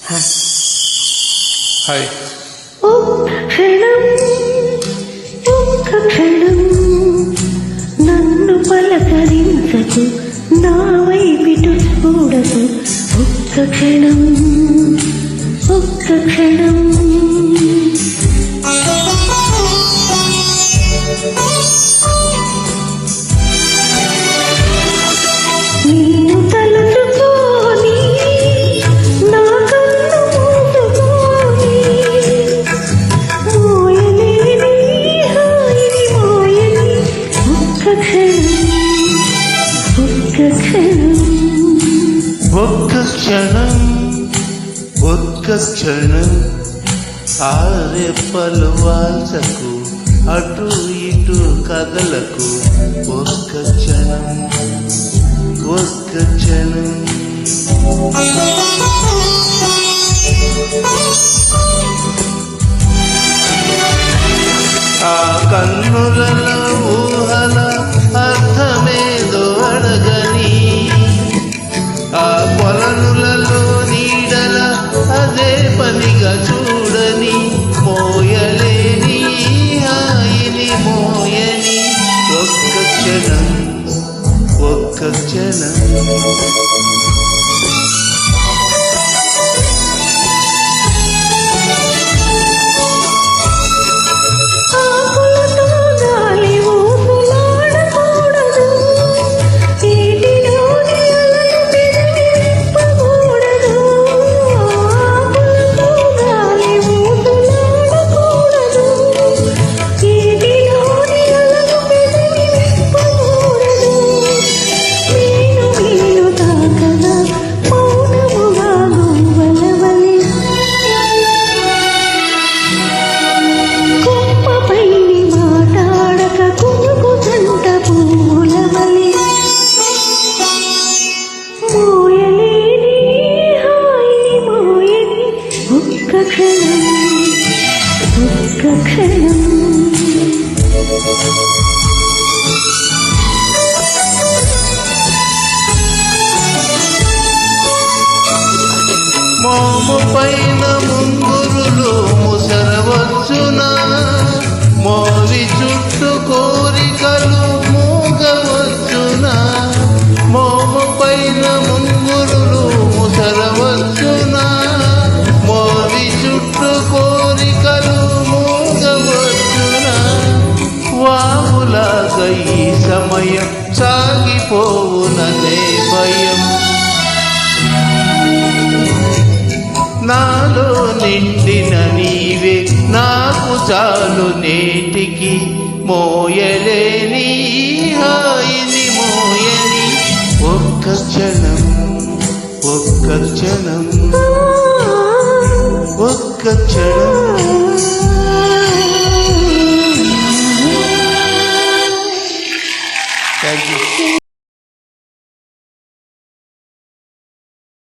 Hi. ఒక్క క్షణం ఒక్క క్షణం నన్ను పలకరించకు నా వైపిటు చూడకు ఒక్క క్షణం ఒక్క క్షణం ఒక్క క్షణం ఒక్క క్షణం ఆరే క్షణం వాల్చకు అటు ఇటు కదలకు ఒక్క క్షణం ఒక్క క్షణం. ఒక్క క్షణం ఒక్క క్షణం మోము పైన ముంగురులు ముసరవచ్చునా? మోవి చుట్టూ భయం సాగిపోవునదే భయం. నాలో నిండిన నీవే నాకు చాలు నేటికి. మోయలేని హాయిని మోయని. ఒక్క క్షణం ఒక్క క్షణం ఒక్క క్షణం.